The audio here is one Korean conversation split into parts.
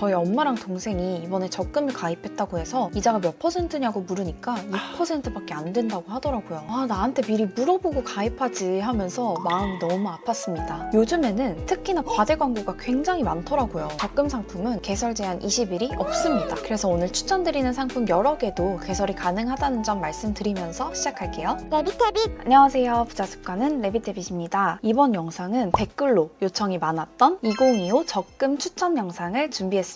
저희 엄마랑 동생이 이번에 적금을 가입했다고 해서 이자가 몇 퍼센트냐고 물으니까 6%밖에 안 된다고 하더라고요. 아, 나한테 미리 물어보고 가입하지 하면서 마음이 너무 아팠습니다. 요즘에는 특히나 과대 광고가 굉장히 많더라고요. 적금 상품은 개설 제한 20일이 없습니다. 그래서 오늘 추천드리는 상품 여러 개도 개설이 가능하다는 점 말씀드리면서 시작할게요. 레비테빗 안녕하세요. 부자 습관은 레비테빗입니다. 이번 영상은 댓글로 요청이 많았던 2025 적금 추천 영상을 준비했습니다.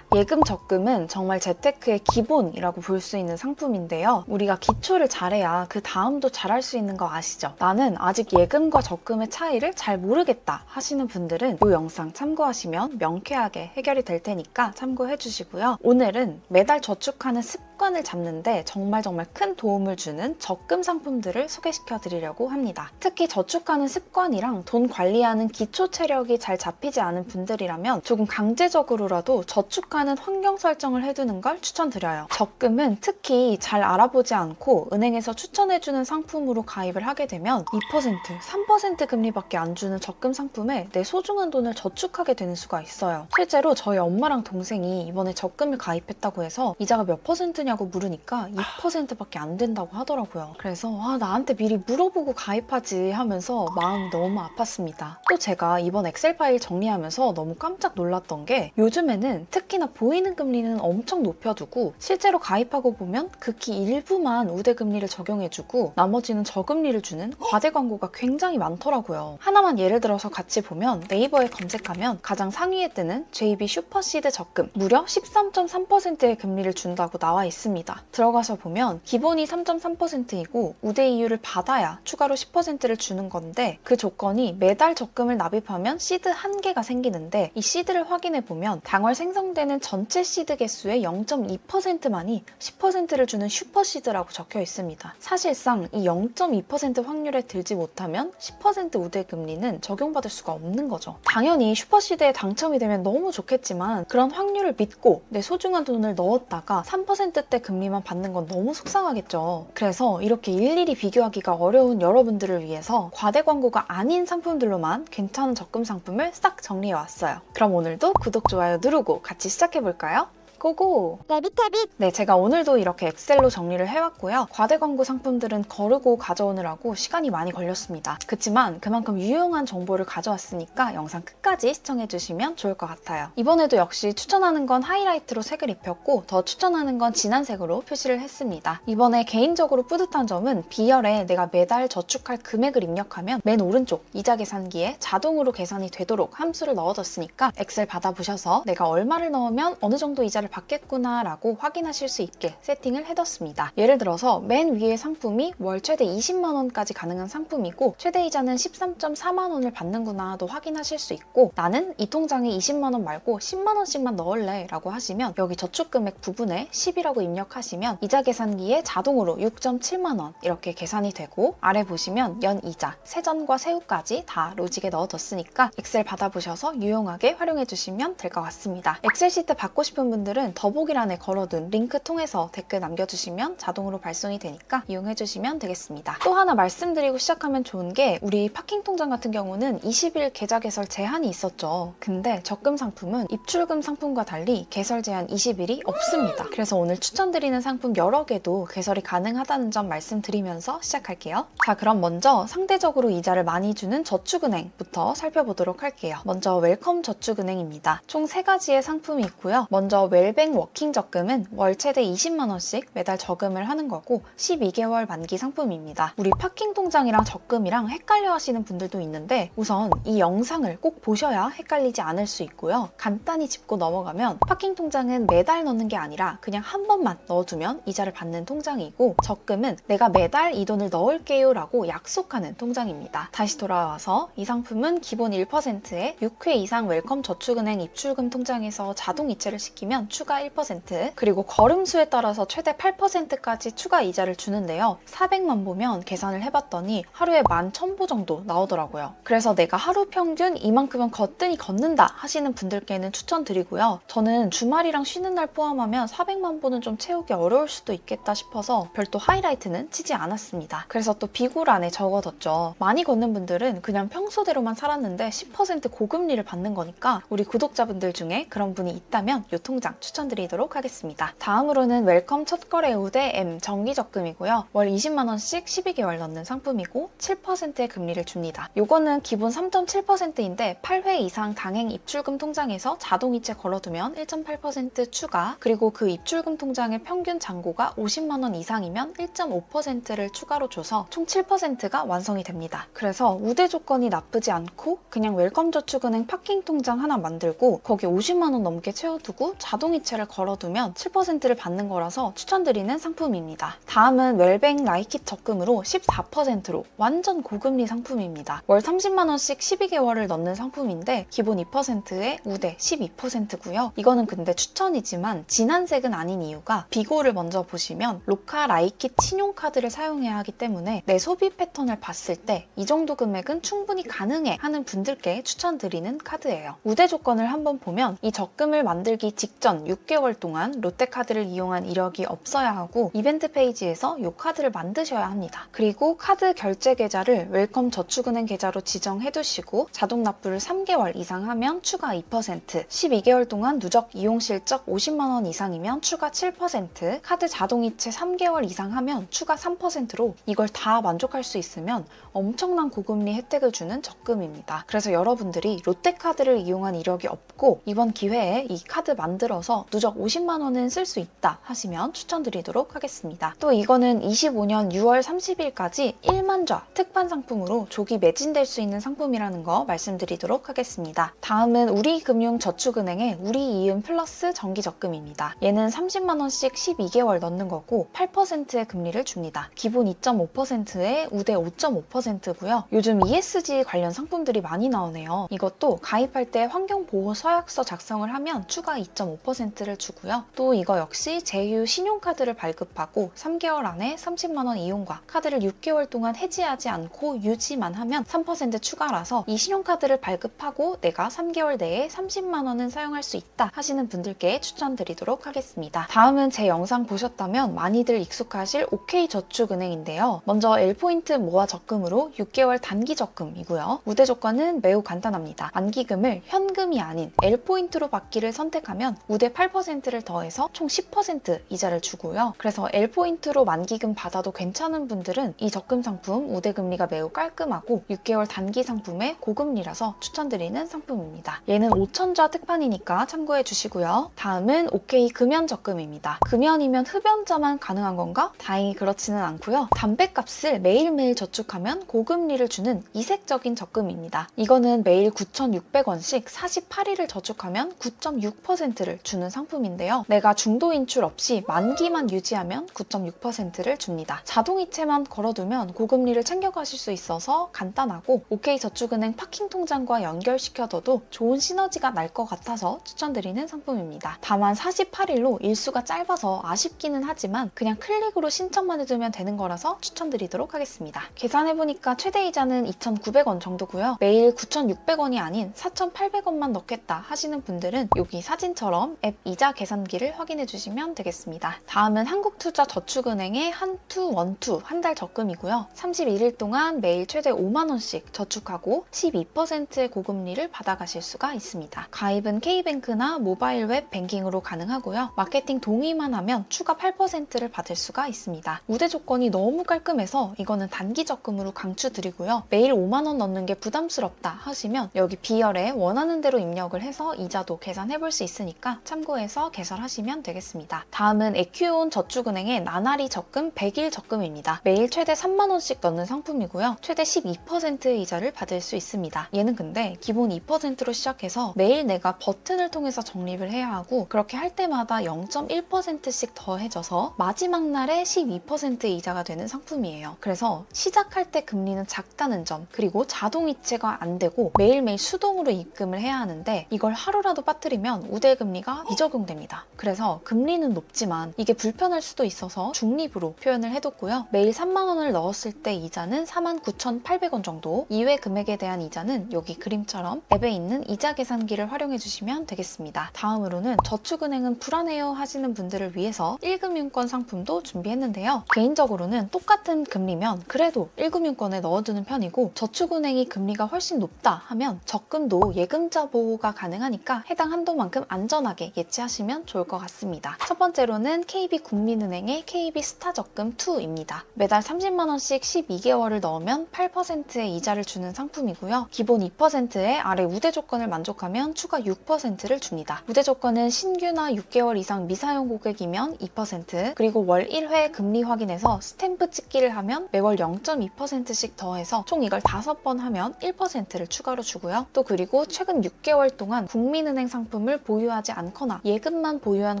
예금 적금은 정말 재테크의 기본이라고 볼 수 있는 상품인데요. 우리가 기초를 잘해야 그 다음도 잘할 수 있는 거 아시죠? 나는 아직 예금과 적금의 차이를 잘 모르겠다 하시는 분들은 이 영상 참고하시면 명쾌하게 해결이 될 테니까 참고해 주시고요. 오늘은 매달 저축하는 습관 을 잡는데 정말 정말 큰 도움을 주는 적금 상품들을 소개시켜 드리려고 합니다. 특히 저축하는 습관이랑 돈 관리하는 기초 체력이 잘 잡히지 않은 분들이라면 조금 강제적으로라도 저축하는 환경 설정을 해두는 걸 추천드려요. 적금은 특히 잘 알아보지 않고 은행에서 추천해주는 상품으로 가입을 하게 되면 2%, 3% 금리밖에 안 주는 적금 상품에 내 소중한 돈을 저축하게 되는 수가 있어요. 실제로 저희 엄마랑 동생이 이번에 적금을 가입했다고 해서 이자가 몇 퍼센트냐 고 물으니까 2%밖에 안 된다고 하더라고요. 그래서 아, 나한테 미리 물어보고 가입하지 하면서 마음이 너무 아팠습니다. 또 제가 이번 엑셀 파일 정리하면서 너무 깜짝 놀랐던 게 요즘에는 특히나 보이는 금리는 엄청 높여두고 실제로 가입하고 보면 극히 일부만 우대 금리를 적용해주고 나머지는 저금리를 주는 과대 광고가 굉장히 많더라고요. 하나만 예를 들어서 같이 보면 네이버에 검색하면 가장 상위에 뜨는 JB 슈퍼시드 적금 무려 13.3%의 금리를 준다고 나와 있 습니다. 들어가서 보면 기본이 3.3%이고 우대 이율을 받아야 추가로 10%를 주는 건데 그 조건이 매달 적금을 납입하면 시드 한 개가 생기는데 이 시드를 확인해 보면 당월 생성되는 전체 시드 개수의 0.2%만이 10%를 주는 슈퍼 시드라고 적혀 있습니다. 사실상 이 0.2% 확률에 들지 못하면 10% 우대 금리는 적용받을 수가 없는 거죠. 당연히 슈퍼 시드에 당첨이 되면 너무 좋겠지만 그런 확률을 믿고 내 소중한 돈을 넣었다가 3%대 금리만 받는 건 너무 속상하겠죠. 그래서 이렇게 일일이 비교하기가 어려운 여러분들을 위해서 과대 광고가 아닌 상품들로만 괜찮은 적금 상품을 싹 정리해 왔어요. 그럼 오늘도 구독, 좋아요 누르고 같이 시작해 볼까요? 고고! 레비테빗 네, 제가 오늘도 이렇게 엑셀로 정리를 해왔고요. 과대 광고 상품들은 거르고 가져오느라고 시간이 많이 걸렸습니다. 그치만 그만큼 유용한 정보를 가져왔으니까 영상 끝까지 시청해주시면 좋을 것 같아요. 이번에도 역시 추천하는 건 하이라이트로 색을 입혔고 더 추천하는 건 진한 색으로 표시를 했습니다. 이번에 개인적으로 뿌듯한 점은 B열에 내가 매달 저축할 금액을 입력하면 맨 오른쪽 이자 계산기에 자동으로 계산이 되도록 함수를 넣어뒀으니까 엑셀 받아보셔서 내가 얼마를 넣으면 어느 정도 이자를 받겠구나 라고 확인하실 수 있게 세팅을 해뒀습니다. 예를 들어서 맨 위에 상품이 월 최대 20만 원까지 가능한 상품이고 최대 이자는 13.4만 원을 받는구나도 확인하실 수 있고 나는 이 통장에 20만 원 말고 10만 원씩만 넣을래 라고 하시면 여기 저축 금액 부분에 10이라고 입력하시면 이자 계산기에 자동으로 6.7만 원 이렇게 계산이 되고 아래 보시면 연 이자, 세전과 세후까지 다 로직에 넣어뒀으니까 엑셀 받아보셔서 유용하게 활용해 주시면 될 것 같습니다. 엑셀 시트 받고 싶은 분들은 더보기란에 걸어둔 링크 통해서 댓글 남겨주시면 자동으로 발송이 되니까 이용해 주시면 되겠습니다. 또 하나 말씀드리고 시작하면 좋은 게 우리 파킹 통장 같은 경우는 20일 계좌 개설 제한이 있었죠. 근데 적금 상품은 입출금 상품과 달리 개설 제한 20일이 없습니다. 그래서 오늘 추천드리는 상품 여러 개도 개설이 가능하다는 점 말씀드리면서 시작할게요. 자, 그럼 먼저 상대적으로 이자를 많이 주는 저축은행부터 살펴보도록 할게요. 먼저 웰컴 저축은행입니다. 총세 가지의 상품이 있고요. 먼저 웰뱅 워킹 적금은 월 최대 20만 원씩 매달 저금을 하는 거고 12개월 만기 상품입니다. 우리 파킹 통장이랑 적금이랑 헷갈려 하시는 분들도 있는데 우선 이 영상을 꼭 보셔야 헷갈리지 않을 수 있고요. 간단히 짚고 넘어가면 파킹 통장은 매달 넣는 게 아니라 그냥 한 번만 넣어두면 이자를 받는 통장이고 적금은 내가 매달 이 돈을 넣을게요 라고 약속하는 통장입니다. 다시 돌아와서 이 상품은 기본 1%에 6회 이상 웰컴 저축은행 입출금 통장에서 자동 이체를 시키면 추가 1%, 그리고 걸음수에 따라서 최대 8%까지 추가 이자를 주는데요. 400만 보면 계산을 해봤더니 하루에 11,000보 정도 나오더라고요. 그래서 내가 하루 평균 이만큼은 거뜬히 걷는다 하시는 분들께는 추천드리고요. 저는 주말이랑 쉬는 날 포함하면 400만 보는 좀 채우기 어려울 수도 있겠다 싶어서 별도 하이라이트는 치지 않았습니다. 그래서 또 비굴 안에 적어뒀죠. 많이 걷는 분들은 그냥 평소대로만 살았는데 10% 고금리를 받는 거니까 우리 구독자분들 중에 그런 분이 있다면 요 통장 추천 드리도록 하겠습니다. 다음으로는 웰컴 첫 거래 우대 M 정기 적금이고요. 월 20만 원씩 12개월 넣는 상품이고 7%의 금리를 줍니다. 요거는 기본 3.7%인데 8회 이상 당행 입출금 통장에서 자동 이체 걸어두면 1.8% 추가 그리고 그 입출금 통장의 평균 잔고가 50만 원 이상이면 1.5%를 추가로 줘서 총 7%가 완성이 됩니다. 그래서 우대 조건이 나쁘지 않고 그냥 웰컴 저축은행 파킹 통장 하나 만들고 거기 50만 원 넘게 채워두고 자동 이체를 걸어두면 7%를 받는 거라서 추천드리는 상품입니다. 다음은 웰뱅 라이킷 적금으로 14%로 완전 고금리 상품입니다. 월 30만 원씩 12개월을 넣는 상품인데 기본 2%에 우대 12%고요. 이거는 근데 추천이지만 진한색은 아닌 이유가 비고를 먼저 보시면 로카 라이킷 신용카드를 사용해야 하기 때문에 내 소비 패턴을 봤을 때 이 정도 금액은 충분히 가능해 하는 분들께 추천드리는 카드예요. 우대 조건을 한번 보면 이 적금을 만들기 직전 6개월 동안 롯데카드를 이용한 이력이 없어야 하고 이벤트 페이지에서 이 카드를 만드셔야 합니다. 그리고 카드 결제 계좌를 웰컴 저축은행 계좌로 지정해 두시고 자동 납부를 3개월 이상 하면 추가 2%, 12개월 동안 누적 이용 실적 50만 원 이상이면 추가 7%, 카드 자동 이체 3개월 이상 하면 추가 3%로 이걸 다 만족할 수 있으면 엄청난 고금리 혜택을 주는 적금입니다. 그래서 여러분들이 롯데카드를 이용한 이력이 없고 이번 기회에 이 카드 만들어서 누적 50만 원은 쓸 수 있다 하시면 추천드리도록 하겠습니다. 또 이거는 25년 6월 30일까지 1만 좌 특판 상품으로 조기 매진될 수 있는 상품이라는 거 말씀드리도록 하겠습니다. 다음은 우리금융저축은행의 우리이음 플러스 정기적금입니다. 얘는 30만 원씩 12개월 넣는 거고 8%의 금리를 줍니다. 기본 2.5%에 우대 5.5%고요. 요즘 ESG 관련 상품들이 많이 나오네요. 이것도 가입할 때 환경보호 서약서 작성을 하면 추가 2.5%를 주고요. 또 이거 역시 제휴 신용카드를 발급하고 3개월 안에 30만원 이용과 카드를 6개월 동안 해지하지 않고 유지만 하면 3% 추가라서 이 신용카드를 발급하고 내가 3개월 내에 30만원은 사용할 수 있다 하시는 분들께 추천드리도록 하겠습니다. 다음은 제 영상 보셨다면 많이들 익숙하실 OK저축은행인데요. 먼저 L포인트 모아 적금으로 6개월 단기 적금이고요. 우대 조건은 매우 간단합니다. 만기금을 현금이 아닌 L포인트로 받기를 선택하면 우대 8%를 더해서 총 10% 이자를 주고요. 그래서 L포인트로 만기금 받아도 괜찮은 분들은 이 적금 상품 우대 금리가 매우 깔끔하고 6개월 단기 상품에 고금리라서 추천드리는 상품입니다. 얘는 5천좌 특판이니까 참고해 주시고요. 다음은 OK 금연 적금입니다. 금연이면 흡연자만 가능한 건가? 다행히 그렇지는 않고요. 담배값을 매일매일 저축하면 고금리를 주는 이색적인 적금입니다. 이거는 매일 9,600원씩 48일을 저축하면 9.6%를 주는 상품인데요. 내가 중도 인출 없이 만기만 유지하면 9.6%를 줍니다. 자동이체만 걸어두면 고금리를 챙겨가실 수 있어서 간단하고 OK저축은행 파킹 통장과 연결시켜둬도 좋은 시너지가 날 것 같아서 추천드리는 상품입니다. 다만 48일로 일수가 짧아서 아쉽기는 하지만 그냥 클릭으로 신청만 해두면 되는 거라서 추천드리도록 하겠습니다. 계산해보니까 최대 이자는 2,900원 정도고요. 매일 9,600원이 아닌 4,800원만 넣겠다 하시는 분들은 여기 사진처럼 앱 이자 계산기를 확인해 주시면 되겠습니다. 다음은 한국투자저축은행의 한투 원투 한 달 적금이고요. 31일 동안 매일 최대 5만 원씩 저축하고 12%의 고금리를 받아가실 수가 있습니다. 가입은 K뱅크나 모바일 웹 뱅킹으로 가능하고요. 마케팅 동의만 하면 추가 8%를 받을 수가 있습니다. 우대 조건이 너무 깔끔해서 이거는 단기 적금으로 강추드리고요. 매일 5만 원 넣는 게 부담스럽다 하시면 여기 B열에 원하는 대로 입력을 해서 이자도 계산해 볼 수 있으니까 참 고해서 개설하시면 되겠습니다. 다음은 에큐온 저축은행의 나날이 적금 100일 적금입니다. 매일 최대 3만 원씩 넣는 상품이고요. 최대 12%의 이자를 받을 수 있습니다. 얘는 근데 기본 2%로 시작해서 매일 내가 버튼을 통해서 적립을 해야 하고 그렇게 할 때마다 0.1%씩 더해져서 마지막 날에 12% 이자가 되는 상품이에요. 그래서 시작할 때 금리는 작다는 점 그리고 자동이체가 안 되고 매일매일 수동으로 입금을 해야 하는데 이걸 하루라도 빠뜨리면 우대 금리가 미적용됩니다. 그래서 금리는 높지만 이게 불편할 수도 있어서 중립으로 표현을 해뒀고요. 매일 3만 원을 넣었을 때 이자는 49,800원 정도. 이외 금액에 대한 이자는 여기 그림처럼 앱에 있는 이자 계산기를 활용해 주시면 되겠습니다. 다음으로는 저축은행은 불안해요 하시는 분들을 위해서 1금융권 상품도 준비했는데요. 개인적으로는 똑같은 금리면 그래도 1금융권에 넣어두는 편이고 저축은행이 금리가 훨씬 높다 하면 적금도 예금자 보호가 가능하니까 해당 한도만큼 안전하게 예치하시면 좋을 것 같습니다. 첫 번째로는 KB 국민은행의 KB 스타 적금 2입니다. 매달 30만 원씩 12개월을 넣으면 8%의 이자를 주는 상품이고요. 기본 2%의 아래 우대 조건을 만족하면 추가 6%를 줍니다. 우대 조건은 신규나 6개월 이상 미사용 고객이면 2% 그리고 월 1회 금리 확인해서 스탬프 찍기를 하면 매월 0.2%씩 더해서 총 이걸 5번 하면 1%를 추가로 주고요. 또 그리고 최근 6개월 동안 국민은행 상품을 보유하지 않 거나 예금만 보유한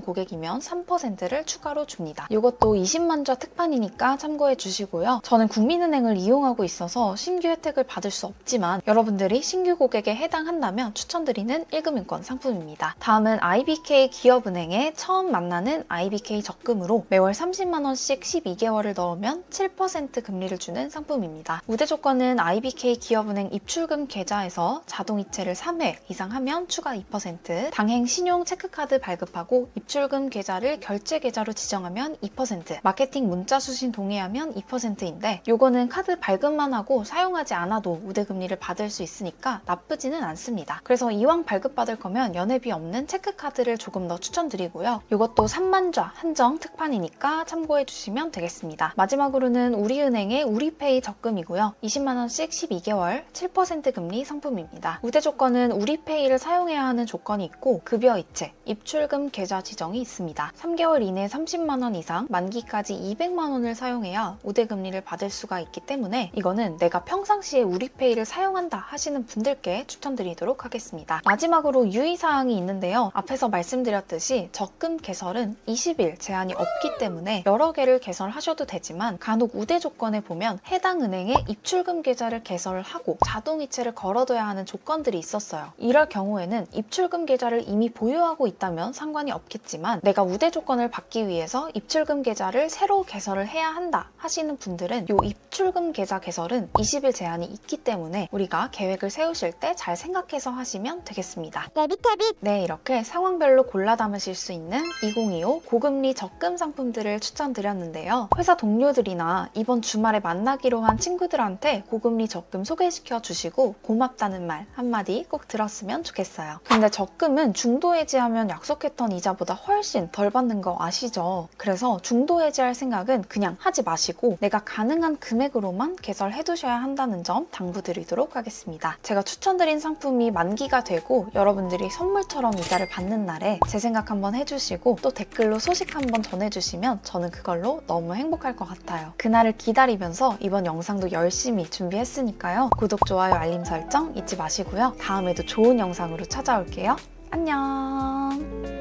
고객이면 3%를 추가로 줍니다. 이것도 20만좌 특판이니까 참고해 주시고요. 저는 국민은행을 이용하고 있어서 신규 혜택을 받을 수 없지만 여러분들이 신규 고객에 해당한다면 추천드리는 1금융권 상품입니다. 다음은 IBK 기업은행에 처음 만나는 IBK 적금으로 매월 30만 원씩 12개월을 넣으면 7% 금리를 주는 상품입니다. 우대 조건은 IBK 기업은행 입출금 계좌에서 자동이체를 3회 이상 하면 추가 2%, 당행 신용 체크 카드 발급하고 입출금 계좌를 결제 계좌로 지정하면 2%, 마케팅 문자 수신 동의하면 2%인데 요거는 카드 발급만 하고 사용하지 않아도 우대 금리를 받을 수 있으니까 나쁘지는 않습니다. 그래서 이왕 발급받을 거면 연회비 없는 체크카드를 조금 더 추천드리고요. 이것도 3만좌 한정 특판이니까 참고해 주시면 되겠습니다. 마지막으로는 우리은행의 우리페이 적금이고요. 20만 원씩 12개월 7% 금리 상품입니다. 우대 조건은 우리페이를 사용해야 하는 조건이 있고 급여 이체, 입출금 계좌 지정이 있습니다. 3개월 이내 30만 원 이상, 만기까지 200만 원을 사용해야 우대 금리를 받을 수가 있기 때문에 이거는 내가 평상시에 우리페이를 사용한다 하시는 분들께 추천드리도록 하겠습니다. 마지막으로 유의사항이 있는데요. 앞에서 말씀드렸듯이 적금 개설은 20일 제한이 없기 때문에 여러 개를 개설하셔도 되지만 간혹 우대 조건에 보면 해당 은행에 입출금 계좌를 개설을 하고 자동이체를 걸어둬야 하는 조건들이 있었어요. 이럴 경우에는 입출금 계좌를 이미 보유하고 있다 면 상관이 없겠지만 내가 우대 조건을 받기 위해서 입출금 계좌를 새로 개설을 해야 한다 하시는 분들은 이 입출금 계좌 개설은 20일 제한이 있기 때문에 우리가 계획을 세우실 때 잘 생각해서 하시면 되겠습니다. 네, 이렇게 상황별로 골라 담으실 수 있는 2025 고금리 적금 상품들을 추천드렸는데요. 회사 동료들이나 이번 주말에 만나기로 한 친구들한테 고금리 적금 소개시켜 주시고 고맙다는 말 한마디 꼭 들었으면 좋겠어요. 근데 적금은 중도 해지하 면 약속했던 이자보다 훨씬 덜 받는 거 아시죠? 그래서 중도 해지할 생각은 그냥 하지 마시고 내가 가능한 금액으로만 개설해 두셔야 한다는 점 당부드리도록 하겠습니다. 제가 추천드린 상품이 만기가 되고 여러분들이 선물처럼 이자를 받는 날에 제 생각 한번 해주시고 또 댓글로 소식 한번 전해주시면 저는 그걸로 너무 행복할 것 같아요. 그날을 기다리면서 이번 영상도 열심히 준비했으니까요. 구독, 좋아요, 알림 설정 잊지 마시고요. 다음에도 좋은 영상으로 찾아올게요. 안녕!